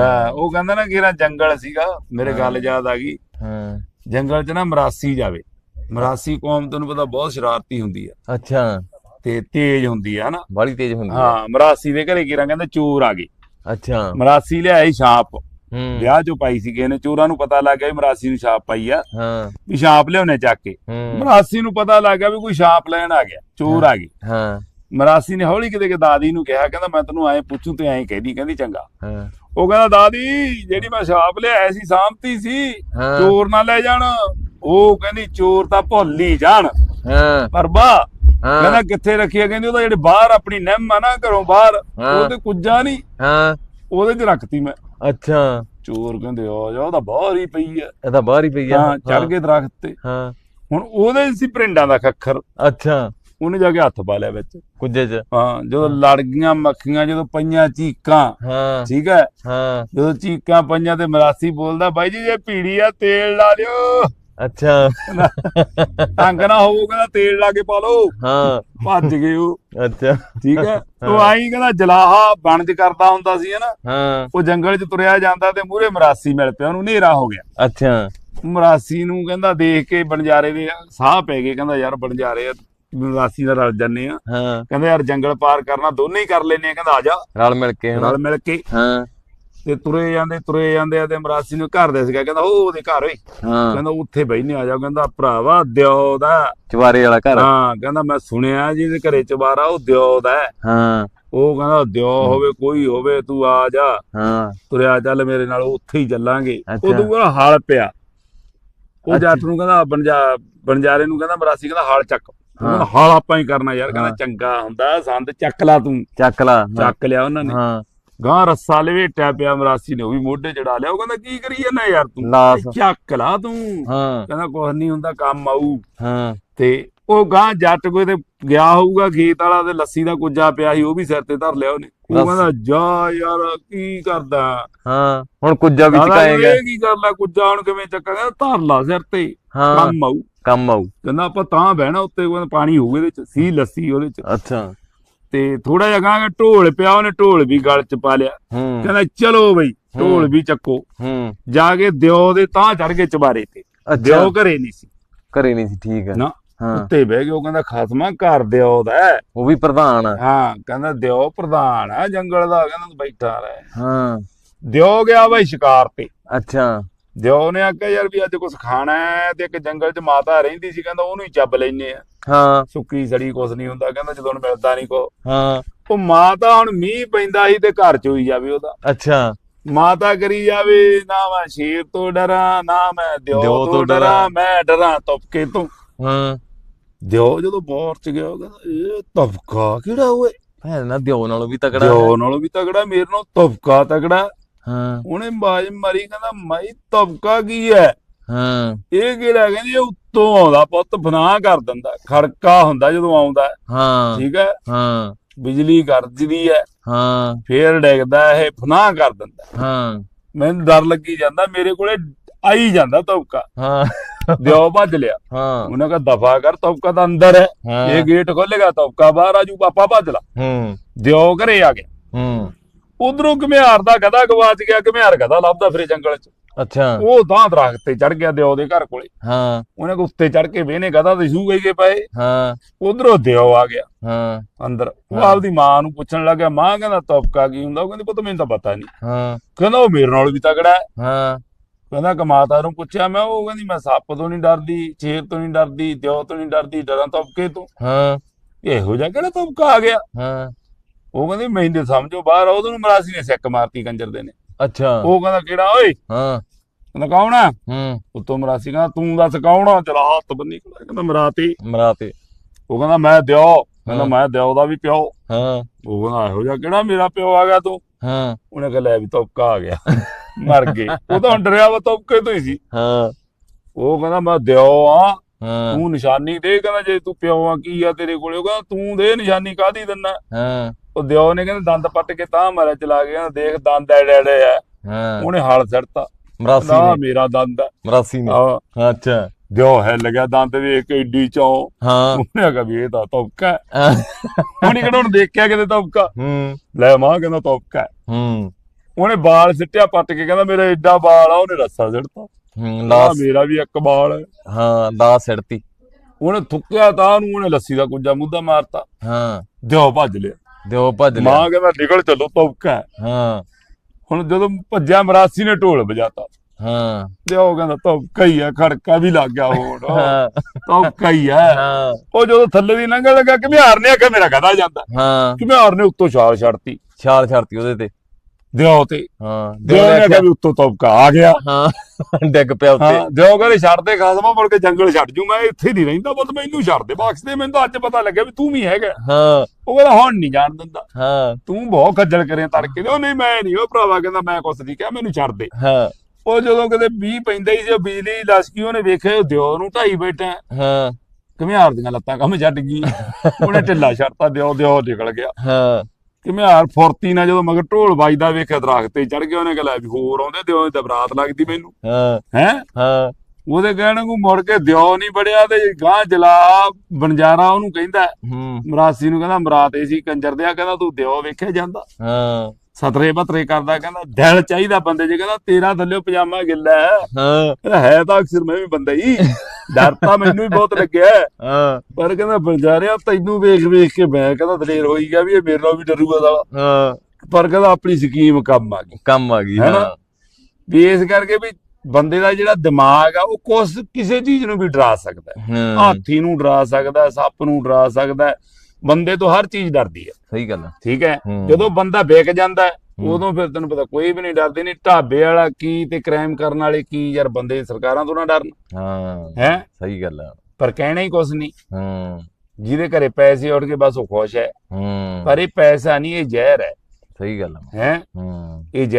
ਹਾਂ, ਉਹ ਕਹਿੰਦਾ ਨਾ ਕਿਹੜਾ ਜੰਗਲ ਸੀਗਾ ਮੇਰੇ ਗੱਲ। ਯਾਦ ਆ ਗਈ। ਹਾਂ। ਜੰਗਲ 'ਚ ਨਾ ਮਰਾਸੀ ਜਾਵੇ। ਮਰਾਸੀ ਕੌਮ ਤੈਨੂੰ ਪਤਾ ਬਹੁਤ ਸ਼ਰਾਰਤੀ ਹੁੰਦੀ ਆ। ਅੱਛਾ। ਤੇ ਤੇਜ਼ ਹੁੰਦੀ ਆ ਹਨਾ? ਬੜੀ ਤੇਜ਼ ਹੁੰਦੀ ਹੈ ਹਾਂ ਮਰਾਸੀ ਦੇ ਘਰੇ ਕਿਰਾਂ ਕਹਿੰਦੇ ਚੋਰ ਆ ਗਏ। ਅੱਛਾ। ਮਰਾਸੀ ਲਿਆਈ ਛਾਪ। ਹੂੰ। ਵਿਆਹ ਚੋਂ ਪਾਈ ਸੀ ਕਿਸੇ ਨੇ ਚੋਰਾਂ ਨੂੰ ਪਤਾ ਲੱਗ ਗਿਆ ਵੀ ਮਰਾਸੀ ਨੂੰ ਛਾਪ ਪਾਈ ਆ। ਹਾਂ। ਵੀ ਛਾਪ ਲਿਆਉਣੇ ਚੱਕ ਕੇ। ਮਰਾਸੀ ਨੂੰ ਪਤਾ ਲੱਗ ਗਿਆ ਵੀ ਕੋਈ ਛਾਪ ਲੈਣ ਆ ਗਿਆ। ਚੋਰ ਆ ਗਏ। ਹਾਂ। ਮਰਾਸੀ ਨੇ ਹੌਲੀ ਕਿਤੇ ਕਿ ਦਾਦੀ ਨੂੰ ਕਿਹਾ ਕਹਿੰਦਾ ਮੈਂ ਤੈਨੂੰ ਐਂ ਪੁੱਛੂ ਤੇ ਐਂ ਕਹਿੰਦੀ ਕਹਿੰਦੀ ਚੰਗਾ। ਹਾਂ। ਉਹ ਕਹਿੰਦਾ ਦਾਦੀ ਜਿਹੜੀ ਮੈਂ ਛਾਪ ਲਿਆਇਆ ਸੀ ਸਾਂਭਤੀ ਸੀ ਹਾਂ। ਚੋਰ ਨਾ ਲੈ ਜਾਣ। ਉਹ ਕਹਿੰਦੀ ਚੋਰ ਤਾਂ ਭੁੱਲ ਹੀ ਜਾਣ। ਹਾਂ। ਪਰ ਬਾ ਹਾਂ। ਕਹਿੰਦਾ ਕਿੱਥੇ ਰੱਖੀ ਆ? ਕਹਿੰਦੀ ਉਹਦਾ ਜਿਹੜੇ ਬਾਹਰ ਆਪਣੀ ਨਿੰਮ ਆ ਨਾ ਘਰੋਂ ਬਾਹਰ ਹਾਂ। ਉਹਦੇ ਕੁੱਜਾ ਨਹੀਂ ਹਾਂ। ਉਹਦੇ 'ਚ ਰੱਖਤੀ ਮੈਂ। ਅੱਛਾ। ਚੋਰ ਕਹਿੰਦੇ ਆ ਜਾ ਉਹ ਤਾਂ ਬਾਹਰ ਹੀ ਪਈ ਆ। ਇਹ ਤਾਂ ਬਾਹਰ ਹੀ ਪਈ ਆ। ਹਾਂ ਚੜ ਗਏ ਦਰਖਤ ਤੇ। ਹਾਂ। ਹੁਣ ਉਹਦੇ 'ਚ ਸੀ ਪ੍ਰਿੰਡਾਂ ਦਾ ਖੱਖਰ। ਅੱਛਾ। ਉਹਨੇ ਜਾ ਕੇ ਹੱਥ ਪਾ ਲਿਆ ਵਿੱਚ। ਕੁੱਜੇ ਚ। ਹਾਂ ਜਦੋਂ ਲੜ ਗਈਆਂ ਮੱਖੀਆਂ ਜਦੋਂ ਪਈਆਂ ਚੀਕਾਂ। ਹਾਂ। ਠੀਕ ਹੈ? ਹਾਂ। ਜਦੋਂ ਚੀਕਾਂ ਪਈਆਂ ਤੇ ਮਰਾਸੀ ਬੋਲਦਾ ਬਾਈ ਜੀ ਜੇ ਪੀੜੀ ਆ ਤੇਲ ਲਾ ਲਿਓ। ਅੱਛਾ। ਟੰਗ ਨਾ ਹੋਊ ਕਹਿੰਦਾ ਤੇਲ ਲਾ ਕੇ ਪਾ ਲਓ। ਹਾਂ। ਭੱਜ ਗਏ ਉਹ। ਅੱਛਾ। ਠੀਕ ਹੈ? ਉਹ ਆਈ ਕਹਿੰਦਾ ਜਲਾਹਾ ਬਣਜ ਕਰਦਾ ਹੁੰਦਾ ਸੀ ਹਨਾ? ਹਾਂ। ਉਹ ਜੰਗਲ 'ਚ ਤੁਰਿਆ ਜਾਂਦਾ ਤੇ ਮੂਰੇ ਮਰਾਸੀ ਮਿਲ ਪਿਆ ਉਹਨੂੰ ਹਨੇਰਾ ਹੋ ਗਿਆ। ਅੱਛਾ। ਮਰਾਸੀ ਨੂੰ ਕਹਿੰਦਾ ਦੇਖ ਕੇ ਬਣਜਾਰੇ ਦੇ ਸਾਹ ਪੈ ਗਏ ਕਹਿੰਦਾ ਯਾਰ ਬਣਜਾਰੇ ਮਰਾਸੀ ਨਾਲ ਰਲ ਜੰਨੇ ਆ। ਹਾਂ। ਕਹਿੰਦਾ ਯਾਰ ਜੰਗਲ ਪਾਰ ਕਰਨਾ ਦੋਨੇ ਹੀ ਕਰ ਲੈਨੇ ਆ ਕਹਿੰਦਾ ਆ ਜਾ। ਰਲ ਮਿਲ ਕੇ ਹਨਾ? ਰਲ ਮਿਲ ਕੇ। ਹਾਂ। ਤੇ ਤੁਰੇ ਜਾਂਦੇ ਤੁਰੇ ਜਾਂਦੇ ਆ ਤੇ ਮਰਾਸੀ ਨੂੰ ਘਰ ਦੇ ਸੀਗਾ ਕਹਿੰਦਾ ਉਹ ਉਹਦੇ ਘਰ ਓਏ। ਹਾਂ। ਕਹਿੰਦਾ ਉੱਥੇ ਬੈਠਨੇ ਆ ਜਾ। ਕਹਿੰਦਾ ਭਰਾਵਾ ਦਿਓ ਦਾ। ਚਵਾਰੇ ਵਾਲਾ ਘਰ? ਹਾਂ ਕਹਿੰਦਾ ਮੈਂ ਸੁਣਿਆ ਜਿਹਦੇ ਘਰੇ ਚਬਾਰਾ ਉਹ ਦਿਓ ਦਾ ਹੈ। ਉਹ ਕਹਿੰਦਾ ਦਿਓ ਹੋਵੇ ਕੋਈ ਹੋਵੇ ਤੂੰ ਆ ਜਾ। ਹਾਂ। ਤੁਰਿਆ ਚੱਲ ਮੇਰੇ ਨਾਲ ਉੱਥੇ ਹੀ ਚੱਲਾਂਗੇ। ਉਦੋਂ ਕਹਿੰਦਾ ਹਲ ਪਿਆ। ਉਹ। ਜੱਟ ਨੂੰ ਕਹਿੰਦਾ ਬਣਜਾ ਬਣਜਾਰੇ ਨੂੰ ਕਹਿੰਦਾ ਮਰਾਸੀ ਕਹਿੰਦਾ ਹਲ ਚੱਕ। ਕਹਿੰਦਾ ਹਲ ਆਪਾਂ ਹੀ ਕਰਨਾ ਯਾਰ ਕਹਿੰਦਾ। ਚੰਗਾ ਹੁੰਦਾ ਸੰਦ ਚੱਕ ਲਾ ਤੂੰ। ਚੱਕ ਲਾ ਚੱਕ ਲਿਆ ਉਹਨਾਂ ਨੇ। ਹਾਂ। ਗਾਂ ਰੱਸਾ ਲਵੇਟਿਆ ਪਿਆ ਮਰਾਸੀ ਨੇ ਉਹ ਵੀ ਮੋਢੇ ਚੜਾ ਲਿਆ। ਉਹ ਕਹਿੰਦਾ ਕੀ ਕਰੀ ਜਾਂਦਾ ਯਾਰ ਤੂੰ? ਚੱਕ ਲਾ ਤੂੰ। ਹਾਂ। ਕਹਿੰਦਾ ਕੁਝ ਨਹੀਂ ਹੁੰਦਾ ਕੰਮ ਆਊ। ਹਾਂ। ਤੇ ਉਹ ਗਾਂ ਜੱਟ ਕੋਈ ਤੇ ਗਿਆ ਹੋਊਗਾ ਖੇਤ ਵਾਲਾ ਤੇ ਲੱਸੀ ਦਾ ਕੁੱਜਾ ਪਿਆ ਸੀ ਉਹ ਵੀ ਸਿਰ ਤੇ ਧਰ ਲਿਆ ਉਹਨੇ। ਉਹ। ਕਹਿੰਦਾ ਜਾ ਯਾਰ ਕੀ ਕਰਦਾ? ਹਾਂ। ਹੁਣ ਕੁੱਜਾ ਵੀ ਚਕਾਏਗਾ ਇਹ ਕੀ ਕਰ ਲੈ ਕੁੱਜਾ ਹੁਣ ਕਿਵੇਂ ਚੱਕਾ ਕਹਿੰਦਾ ਧਰ ਲਾ ਸਿਰ ਤੇ। ਕੰਮ ਆਊ। ਕੰਮ ਆਊ। ਕਹਿੰਦਾ ਆਪਾਂ ਤਾਂ ਬਹਿਣਾ ਉੱਤੇ ਕਹਿੰਦਾ ਪਾਣੀ ਹੋਊ ਇਹਦੇ ਚ ਸੀ ਲੱਸੀ ਉਹਦੇ ਚ। ਅੱਛਾ। ਤੇ ਥੋੜਾ ਜਿਹਾ ਗਾਂ ਢੋਲ ਪਿਆ ਉਹਨੇ ਢੋਲ ਵੀ ਗਲ ਚ ਪਾ ਲਿਆ। ਕਹਿੰਦਾ ਚਲੋ ਬਈ ਢੋਲ। ਵੀ ਚੱਕੋ। ਹੂੰ। ਜਾ ਕੇ ਦਿਓ ਦੇ ਤਾਂ ਚੜ ਕੇ ਚਬਾਰੇ ਤੇ। ਦਿਓ ਘਰੇ ਨਹੀਂ ਸੀ। ਘਰੇ ਨਹੀਂ ਸੀ ਠੀਕ ਹੈ ਨਾ ਉੱਤੇ ਬਹਿ ਕੇ ਉਹ ਕਹਿੰਦਾ ਖਾਸਮਾ ਘਰ ਦਿਓ ਦਾ। ਉਹ ਵੀ ਪ੍ਰਧਾਨ ਆ। ਹਾਂ ਕਹਿੰਦਾ ਦਿਓ ਪ੍ਰਧਾਨ ਆ ਜੰਗਲ ਦਾ ਕਹਿੰਦਾ ਬੈਠਾ ਰਹਿ। ਹਾਂ। ਦਿਓ ਗਿਆ ਬਈ ਸ਼ਿਕਾਰ ਤੇ। ਅੱਛਾ। ਦਿਓ ਨੇ ਆਖਿਆ ਯਾਰ ਵੀ ਅੱਜ ਕੁਝ ਖਾਣਾ ਹੈ ਤੇ ਇੱਕ ਜੰਗਲ 'ਚ ਮਾਤਾ ਰਹਿੰਦੀ ਸੀ ਕਹਿੰਦਾ ਉਹਨੂੰ ਹੀ ਚੱਬ ਲੈਨੇ ਆ। ਹਾਂ। ਸੁੱਕੀ ਸੜੀ ਕੁਝ ਨਹੀਂ ਹੁੰਦਾ ਕਹਿੰਦਾ ਜਦੋਂ ਹੁਣ ਮਿਲਦਾ ਨਹੀਂ ਕੋ ਹਾਂ। ਉਹ ਮਾਤਾ ਹੁਣ ਮੀਂਹ ਪੈਂਦਾ ਸੀ ਤੇ ਘਰ 'ਚ ਹੋਈ ਜਾਵੇ ਉਹਦਾ। ਅੱਛਾ। ਮਾਤਾ ਕਰੀ ਜਾਵੇ ਨਾ ਮੈਂ ਸ਼ੇਰ ਤੋਂ ਡਰਾਂ ਨਾ ਮੈਂ ਦਿਓ ਤੋਂ ਡਰਾਂ। ਮੈਂ ਡਰਾਂ ਤਪਕੇ ਤੋਂ। ਹਾਂ। ਦਿਓ ਜਦੋਂ ਬੋਰ 'ਚ ਗਿਆ ਉਹ ਕਹਿੰਦਾ ਇਹ ਤਪਕਾ ਕਿਹੜਾ ਓਏ? ਭੈਣ ਨਾ ਦਿਓ ਨਾਲੋਂ ਵੀ ਤਕੜਾ ਦਿਓ ਨਾਲੋਂ ਵੀ ਤਗੜਾ ਮੇਰੇ ਨਾਲੋਂ ਤਪਕਾ ਤਗੜਾ ਹਾਂ। ਉਹਨੇ ਬਾਜ ਮਾਰੀ ਕਹਿੰਦਾ ਮਾਈ ਤਬਕਾ ਕੀ ਹੈ? ਹਾਂ। ਇਹ ਕਿਹੜਾ ਕਹਿੰਦੀ ਉੱਤੋਂ ਆਉਂਦਾ ਪੁੱਤ ਫਨਾ ਕਰ ਦਿੰਦਾ। ਖੜਕਾ ਹੁੰਦਾ ਜਦੋਂ ਆਉਂਦਾ। ਹੈ, ਠੀਕ ਹੈ? ਹਾਂ। ਬਿਜਲੀ ਗਰਜਦੀ ਹੈ। ਹਾਂ। ਫੇਰ ਡਿੱਗਦਾ ਇਹ ਫਨਾ ਕਰ ਦਿੰਦਾ। ਹਾਂ। ਮੈਨੂੰ ਡਰ ਲੱਗੀ ਜਾਂਦਾ ਮੇਰੇ ਕੋਲੇ ਆਈ ਜਾਂਦਾ ਤਬਕਾ। ਹਾਂ। ਦਿਓ ਭੱਜ ਲਿਆ। ਹਾਂ। ਉਹਨੇ ਕਹਾ ਦਫਾ ਕਰ ਤਬਕਾ ਤਾਂ ਅੰਦਰ ਹੈ। ਇਹ ਗੇਟ ਖੋਲੇਗਾ ਤਬਕਾ ਬਾਹਰ ਆਜੂ ਪਾਪਾ ਭੱਜ ਲਾ। ਹੂੰ। ਦਿਓ ਘਰੇ ਆ ਗਿਆ। ਹੂੰ। ਉਧਰੋਂ ਘਮਿਆਰ ਦਾ ਗਧਾ ਗਵਾਚ ਗਿਆ ਘਮਿਆਰ ਗਧਾ ਲੱਭਦਾ ਫਿਰੇ ਜੰਗਲ 'ਚ। ਅੱਛਾ। ਉਹ ਤਾਂ ਦਰਖਤ ਤੇ ਚੜ ਗਿਆ ਦਿਓ ਦੇ ਘਰ ਕੋਲੇ। ਹਾਂ। ਉਹਨੇ ਕੋ ਉੱਤੇ ਚੜ ਕੇ ਵੇਹਨੇ ਗਧਾ ਤੇ ਸੂ ਗਈ ਕੇ ਪਏ। ਹਾਂ। ਉਧਰੋਂ ਦਿਓ ਆ ਗਿਆ। ਹਾਂ। ਅੰਦਰ। ਉਹ। ਆਪਦੀ ਮਾਂ ਨੂੰ ਪੁੱਛਣ ਲੱਗਾ ਮਾਂ ਕਹਿੰਦਾ ਤਬਕਾ ਕੀ ਹੁੰਦਾ? ਉਹ ਕਹਿੰਦੀ ਪੁੱਤ ਮੈਨੂੰ ਤਾਂ ਪਤਾ ਨਹੀਂ ਹਾਂ। ਕਹਿੰਦਾ ਉਹ ਮੇਰੇ ਨਾਲ ਵੀ ਤਗੜਾ ਹੈ। ਹਾਂ। ਕਹਿੰਦਾ ਕਮਾਤਾ ਨੂੰ ਪੁੱਛਿਆ ਮੈਂ ਉਹ ਕਹਿੰਦੀ ਮੈਂ ਸੱਪ ਤੋਂ ਨਹੀਂ ਡਰਦੀ ਛੇਰ ਤੋਂ ਨਹੀਂ ਡਰਦੀ ਦਿਓ ਤੋਂ ਨਹੀਂ ਡਰਦੀ ਡਰਾਂ ਤਬਕੇ ਤੋਂ। ਹਾਂ। ਇਹੋ ਜਿਹਾ ਕਿਹੜਾ ਤਬਕਾ ਆ ਗਿਆ? ਹਾਂ। ਉਹ ਕਹਿੰਦੀ ਮੈਨੂੰ ਸਮਝੋ ਬਾਹਰ ਆ, ਉਹਨੂੰ ਮਰਾਸੀ ਨੇ ਸਿੱਕ ਮਾਰਤੀ ਕੰਜਰ ਦੇ ਨੇ। ਅੱਛਾ। ਉਹ ਕਹਿੰਦਾ ਕਿਹੜਾ ਓਏ? ਹਾਂ। ਕਹਿੰਦਾ ਕੌਣ ਆ? ਹੂੰ। ਉਤੋਂ ਮਰਾਸੀ ਕਹਿੰਦਾ ਤੂੰ ਦੱਸ ਕੌਣ ਆ? ਚਲਾ ਹੱਥ ਬੰਨੀ ਕਹਿੰਦਾ ਮਰਾਤੀ। ਮਰਾਤੇ। ਉਹ ਕਹਿੰਦਾ ਮੈਂ ਦਿਓ। ਕਹਿੰਦਾ। ਮੈਂ ਦਿਓ ਦਾ ਵੀ ਪਿਓ। ਹਾਂ। ਉਹ ਕਹਿੰਦਾ ਇਹੋ ਜਿਹਾ ਕਿਹੜਾ ਮੇਰਾ ਪਿਓ ਆ ਗਿਆ ਤੂੰ? ਹਾਂ। ਉਹਨੇ ਕਿਹਾ ਲੈ ਵੀ ਤਬਕਾ ਆ ਗਿਆ। ਮਰ ਗਏ ਉਹ ਤਾਂ ਡਰਿਆ ਵਾ ਤਬਕੇ ਤੋਂ ਹੀ ਸੀ। ਹਾਂ। ਉਹ ਕਹਿੰਦਾ ਮੈਂ ਦਿਓ ਆ। ਹਾਂ। ਤੂੰ ਨਿਸ਼ਾਨੀ ਦੇ ਕਹਿੰਦਾ ਜੇ ਤੂੰ ਪਿਓ ਆ ਕੀ ਆ ਤੇਰੇ ਕੋਲੇ? ਉਹ ਕਹਿੰਦਾ ਤੂੰ ਦੇ ਨਿਸ਼ਾਨੀ ਕਾਦੀ ਦਿੰਨਾ ਹਾਂ। ਉਹ ਦਿਓ ਨੇ ਕਹਿੰਦਾ ਦੰਦ ਪੱਟ ਕੇ ਤਾਂ ਮਾਰਿਆ ਚਲਾ ਗਿਆ ਦੇਖ ਦੰਦ ਐੜੇ ਐੜੇ ਆ। ਹਾਂ। ਉਹਨੇ ਹਲ ਸੜਤਾ ਮਰਾਸੀ ਨਾ ਨੇ। ਮੇਰਾ ਦੰਦ ਆ। ਮਰਾਸੀ ਨੇ। ਹਾਂ, ਅੱਛਾ। ਦਿਓ ਹੈ ਲੱਗਿਆ ਦੰਦ ਵੇਖ ਕੇ ਏਡੀ ਚੋਂ। ਹਾਂ। ਉਹਨੇ ਕਿਹਾ ਵੀ ਇਹ ਤਾਂ ਤਬਕਾ ਹੈ। ਹਾਂ, ਉਹਨੇ ਕਿਹੜਾ ਹੁਣ ਦੇਖਿਆ ਕਿਤੇ ਤਬਕਾ ਹੂੰ। ਲੈ ਮਾਂ ਕਹਿੰਦਾ ਤਬਕਾ ਹੈ। ਉਹਨੇ ਬਾਲ ਸਿੱਟਿਆ ਪੱਟ ਕੇ ਕਹਿੰਦਾ ਮੇਰਾ ਏਡਾ ਬਾਲ ਆ ਉਹਨੇ ਰੱਸਾ ਸਿੱਟਤਾ। ਹੂੰ ਲਾਸ। ਮੇਰਾ ਵੀ ਇੱਕ ਬਾਲ ਹੈ। ਹਾਂ ਲਾਸ ਸਿੜਤੀ ਉਹਨੇ ਥੁੱਕਿਆ ਤਾਂ ਉਹਨੂੰ ਉਹਨੇ ਲੱਸੀ ਦਾ ਕੁੱਜਾ ਮੁੱਦਾ ਮਾਰਤਾ। ਹਾਂ। ਦਿਓ ਭੱਜ ਲਿਆ। ਦਿਓ ਭੱਜ ਲਿਆ। ਮਾਂ ਕਹਿੰਦਾ ਨਿਕਲ ਚੱਲੋ ਤੌਕਾ ਹੈ। ਹਾਂ। ਹੁਣ ਜਦੋਂ ਭੱਜਿਆ ਮਰਾਸੀ ਨੇ ਢੋਲ ਵਜਾਤਾ। ਹਾਂ। ਦਿਓ ਕਹਿੰਦਾ ਤੌਕਾ ਹੀ ਹੈ ਖੜਕਾ ਵੀ ਲੱਗ ਗਿਆ ਹੁਣ ਹਾਂ। ਤੌਕਾ ਹੀ ਹਾਂ। ਉਹ ਜਦੋਂ ਥੱਲੇ ਦੀ ਲੰਘਣ ਲੱਗਾ ਘਮਿਆਰ ਨੇ ਆਖਿਆ ਮੇਰਾ ਗਧਾ ਜਾਂਦਾ। ਹਾਂ। ਘਮਿਆਰ ਨੇ ਉੱਤੋਂ ਛਾਲ ਛੱਡਤੀ। ਛਾਲ ਛੜਤੀ ਉਹਦੇ ਤੇ। ਦਿਓ ਤੇ। ਹਾਂ ਦਿਓ ਨੇ ਆਖਿਆ ਵੀ ਉੱਤੋਂ ਤੌਕਾ ਆ ਗਿਆ। ਹਾਂ ਡਿੱਗ ਪਿਆ ਉੱਤੇ। ਹਾਂ ਦਿਓ ਕਹਿੰਦੇ ਛੱਡ ਦੇ ਖਾਸਮਾ ਮੁੜ ਕੇ ਜੰਗਲ ਛੱਡ ਜੂ। ਮੈਂ ਇੱਥੇ ਨਹੀਂ ਰਹਿੰਦਾ ਬਸ ਮੈਨੂੰ ਛੱਡ ਦੇ। ਬਖਸ਼ ਦੇ ਮੈਨੂੰ ਤਾਂ ਅੱਜ ਪਤਾ ਲੱਗਿਆ ਵੀ ਤੂੰ ਵੀ ਹੈਗਾ। ਹਾਂ। ਉਹ ਕਹਿੰਦਾ ਹੁਣ ਨਹੀਂ ਜਾਣ ਦਿੰਦਾ। ਹਾਂ। ਤੂੰ ਬਹੁਤ ਖੱਜਲ ਕਰੇ ਤੜਕੇ ਦੇ। ਉਹ ਨਹੀਂ ਮੈਂ ਨਹੀਂ ਉਹ ਭਰਾਵਾ ਕਹਿੰਦਾ ਮੈਂ ਕੁਛ ਨਹੀਂ ਕਿਹਾ ਮੈਨੂੰ ਛੱਡ ਦੇ। ਹਾਂ। ਉਹ ਜਦੋਂ ਕਦੇ 20 ਪੈਂਦਾ ਹੀ ਸੀ ਉਹ ਬਿਜਲੀ ਲਸਕੀ ਉਹਨੇ ਵੇਖਿਆ ਉਹ ਦਿਓ ਨੂੰ ਢਾਈ ਬੈਠਾ ਹਾਂ। ਘਮਿਆਰ ਦੀਆਂ ਲੱਤਾਂ ਕੰਮ ਛੱਡ ਗਈ ਉਹਨੇ ਢਿੱਲਾ ਛੱਡਤਾ ਦਿਓ ਦਿਓ ਨਿਕਲ ਗਿਆ। ਹਾਂ। ਘਮਿਆਰ ਫੁਰਤੀ ਨਾਲ ਜਦੋਂ ਮਗਰ ਢੋਲ ਵੱਜਦਾ ਵੇਖਿਆ ਦਰਖਤ ਤੇ ਚੜ ਗਿਆ ਉਹਨੇ ਕਿਹਾ ਲੈ ਵੀ ਹੋਰ ਆਉਂਦੇ ਦਿਓ ਦੀ ਬਰਾਤ ਲੱਗਦੀ ਮੈਨੂੰ। ਹਾਂ। ਹੈ? ਹਾਂ। ਉਹਦੇ ਕਹਿਣ ਨੂੰ ਮੁੜ ਕੇ ਦਿਓ ਨਹੀਂ ਬੜਿਆ ਤੇ ਗਾਂ ਜਲਾ ਬਨਜਾਰਾ ਉਹਨੂੰ ਕਹਿੰਦਾ। ਹੂੰ। ਮਰਾਸੀ ਨੂੰ ਕਹਿੰਦਾ ਮਰਾਤ ਏ ਸੀ ਕੰਜਰ ਦਿਆ ਕਹਿੰਦਾ ਤੂੰ ਦਿਓ ਵੇਖਿਆ ਜਾਂਦਾ। ਹਾਂ। ਸਤਰੇ ਬਤਰੇ ਕਰਦਾ ਕਹਿੰਦਾ ਦਿਲ ਚਾਹੀਦਾ ਬੰਦੇ ਜੇ ਕਹਿੰਦਾ ਤੇਰਾ ਥੱਲੇ ਪਜਾਮਾ ਗਿੱਲਾ ਹੈ। ਹਾਂ। ਤਾਂ ਅਕਸਰ ਮੈਂ ਵੀ ਬੰਦਾ ਹੀ। ਡਰ ਤਾਂ ਮੈਨੂੰ ਵੀ ਬਹੁਤ ਲੱਗਿਆ। ਹੈ। ਪਰ ਕਹਿੰਦਾ ਬਨਜਾਰਿਆ ਤੈਨੂੰ ਵੇਖ ਵੇਖ ਕੇ ਮੈਂ ਕਹਿੰਦਾ ਦਲੇਰ ਹੋਈ ਗਿਆ ਵੀ ਇਹ ਮੇਰੇ ਨਾਲ ਵੀ ਡਰੂਗਾ ਸਾਲਾ। ਹਾਂ। ਪਰ ਕਹਿੰਦਾ ਆਪਣੀ ਸਕੀਮ ਕੰਮ ਆ ਗਈ। ਕੰਮ ਆ ਗਈ ਹੈ। ਵੀ ਇਸ ਕਰਕੇ ਵੀ ਬੰਦੇ ਦਾ ਜਿਹੜਾ ਦਿਮਾਗ ਆ ਉਹ ਕੁਛ ਕਿਸੇ ਚੀਜ਼ ਨੂੰ ਵੀ ਡਰਾ ਸਕਦਾ ਹਾਥੀ ਨੂੰ ਡਰਾ ਸਕਦਾ ਸੱਪ ਨੂੰ ਡਰਾ ਸਕਦਾ। ਬੰਦੇ ਤੋਂ ਹਰ ਚੀਜ਼ ਡਰਦੀ ਹੈ। ਸਹੀ ਗੱਲ ਆ ਠੀਕ ਹੈ? ਹੂੰ। ਜਦੋਂ ਬੰਦਾ ਵਿਕ ਜਾਂਦਾ ਹੈ, ਹੂੰ। ਉਦੋਂ ਫਿਰ ਤੈਨੂੰ ਪਤਾ ਕੋਈ ਵੀ ਨਹੀਂ ਡਰਦੇ ਨਹੀਂ ਢਾਬੇ ਵਾਲਾ ਕੀ ਤੇ ਕ੍ਰਾਈਮ ਕਰਨ ਵਾਲੇ ਕੀ ਯਾਰ ਬੰਦੇ ਸਰਕਾਰਾਂ ਤੋਂ ਨਾ ਡਰਨ। ਹਾਂ। ਹੈ? ਸਹੀ ਗੱਲ ਆ ਪਰ ਕਹਿਣਾ ਹੀ ਕੁਛ ਨਹੀਂ। ਹੂੰ। ਜਿਹਦੇ ਘਰੇ ਪੈਸੇ ਉੱਠ ਕੇ ਬਸ ਉਹ ਖੁਸ਼ ਹੈ। ਹੂੰ। ਪਰ ਇਹ ਪੈਸਾ ਨਹੀਂ ਇਹ ਜ਼ਹਿਰ ਹੈ। ਸਹੀ ਗੱਲ ਆ ਹੈ? ਹੂੰ। ਇਹ ਜ਼ਹਿਰ